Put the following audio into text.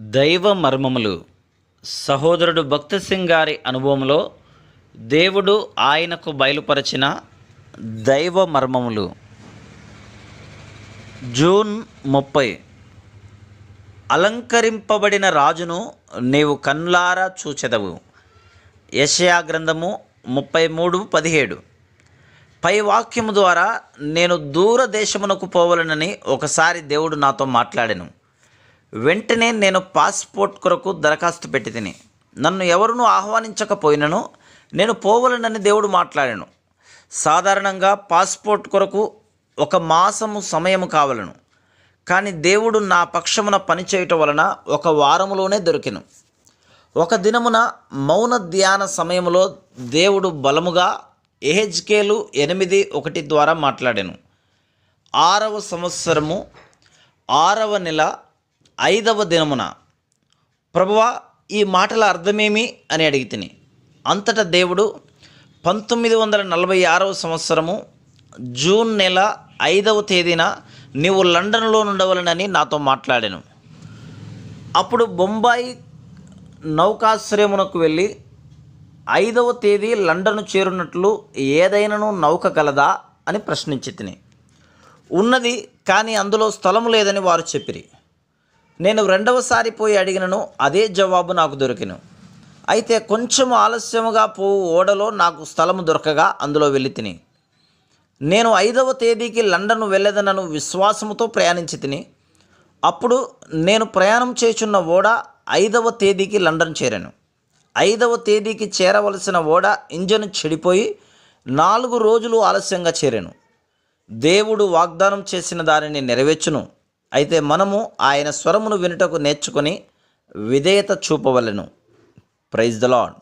దైవ మర్మములు. సహోదరుడు భక్త సింగ్ గారి అనుభవంలో దేవుడు ఆయనకు బయలుపరిచిన దైవ మర్మములు. జూన్ ముప్పై. అలంకరింపబడిన రాజును నీవు కన్లారా చూచెదవు. యశయా గ్రంథము ముప్పై మూడు పదిహేడు. పై వాక్యము ద్వారా నేను దూరదేశమునకు పోవలనని ఒకసారి దేవుడు నాతో మాట్లాడాను. వెంటనే నేను పాస్పోర్ట్ కొరకు దరఖాస్తు పెట్టి తిని నన్ను ఎవరునూ ఆహ్వానించకపోయినను నేను పోవలనని దేవుడు మాట్లాడాను. సాధారణంగా పాస్పోర్ట్ కొరకు ఒక మాసము సమయము కావలను. కానీ దేవుడు నా పక్షమున పనిచేయటం వలన ఒక వారములోనే దొరికిను. ఒక దినమున మౌన ధ్యాన సమయంలో దేవుడు బలముగా ఎహెజ్కేలు ఎనిమిది ఒకటి ద్వారా మాట్లాడాను. ఆరవ సంవత్సరము ఆరవ నెల ఐదవ దినమున ప్రభువా ఈ మాటల అర్థమేమి అని అడిగితిని అంతటా దేవుడు పంతొమ్మిది వందల నలభై ఆరవ సంవత్సరము జూన్ నెల ఐదవ తేదీన నీవు లండన్లో ఉండవలనని నాతో మాట్లాడాను. అప్పుడు బొంబాయి నౌకాశ్రయమునకు వెళ్ళి ఐదవ తేదీ లండన్ చేరున్నట్లు ఏదైనాను నౌక కలదా అని ప్రశ్నించి తిని ఉన్నది కానీ అందులో స్థలము లేదని వారు చెప్పిరి. నేను రెండవసారి పోయి అడిగినను అదే జవాబు నాకు దొరికిను. అయితే కొంచెం ఆలస్యముగా పోవు ఓడలో నాకు స్థలము దొరకగా అందులో వెళ్ళి తిని. నేను ఐదవ తేదీకి లండన్ వెళ్ళదనను విశ్వాసముతో ప్రయాణించి తిని. అప్పుడు నేను ప్రయాణం చేస్తున్న ఓడ ఐదవ తేదీకి లండన్ చేరాను. ఐదవ తేదీకి చేరవలసిన ఓడ ఇంజన్ చెడిపోయి నాలుగు రోజులు ఆలస్యంగా చేరాను. దేవుడు వాగ్దానం చేసిన దానిని నెరవేర్చును. అయితే మనము ఆయన స్వరమును వినుటకు నేర్చుకొని విధేయత చూపవలెను. Praise the lord